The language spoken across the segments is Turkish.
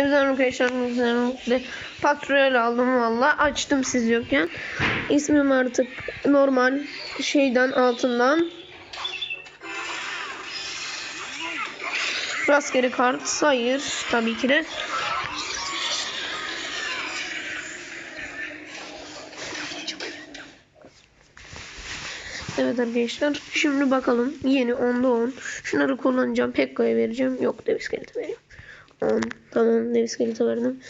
Evet arkadaşlar güzel Patrol aldım valla. Açtım siz yokken. İsmim artık normal şeyden altından. Rastgele kart. Hayır. Tabii ki de. Evet arkadaşlar. Şimdi bakalım. Yeni 10'da 10. Şunları kullanacağım. Pekko'ya vereceğim. Yok dev iskeleti veriyorum. 10. Tamam dev iskeleti verdim.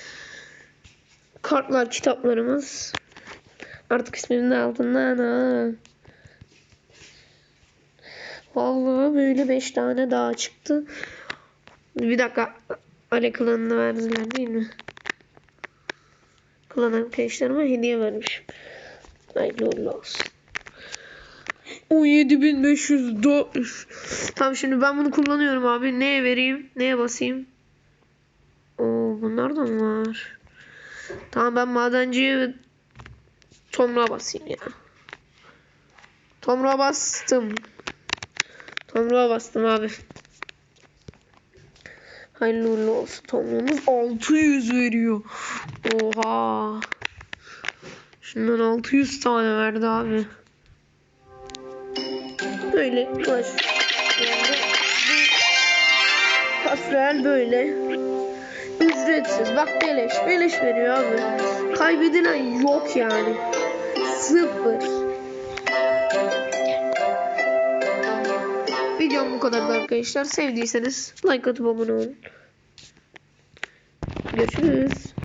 Kartlar kitaplarımız. Artık ismimin de altından ha. Vallahi böyle 5 tane daha çıktı. Bir dakika. Ale klanını verdiler değil mi? Klan arkadaşlarıma hediye vermiş. Hayırlı uğurlu olsun. 17500 do Tamam şimdi ben bunu kullanıyorum abi. Neye vereyim? Neye basayım? Oo bunlar da mı var? Tamam ben madenciye Tomra basayım ya. Tomra bastım. Tomra bastım abi. Hayırlı uğurlu olsun. Tomra'mız 600 veriyor. Oha. Şundan 600 tane verdi abi. Böyle bu Pasreal böyle. Ücretsiz. Bak beleş. Beleş veriyor abi. Kaybedilen yok yani. Sıfır. Videom bu kadar arkadaşlar. Sevdiyseniz like atıp abone olun. Görüşürüz.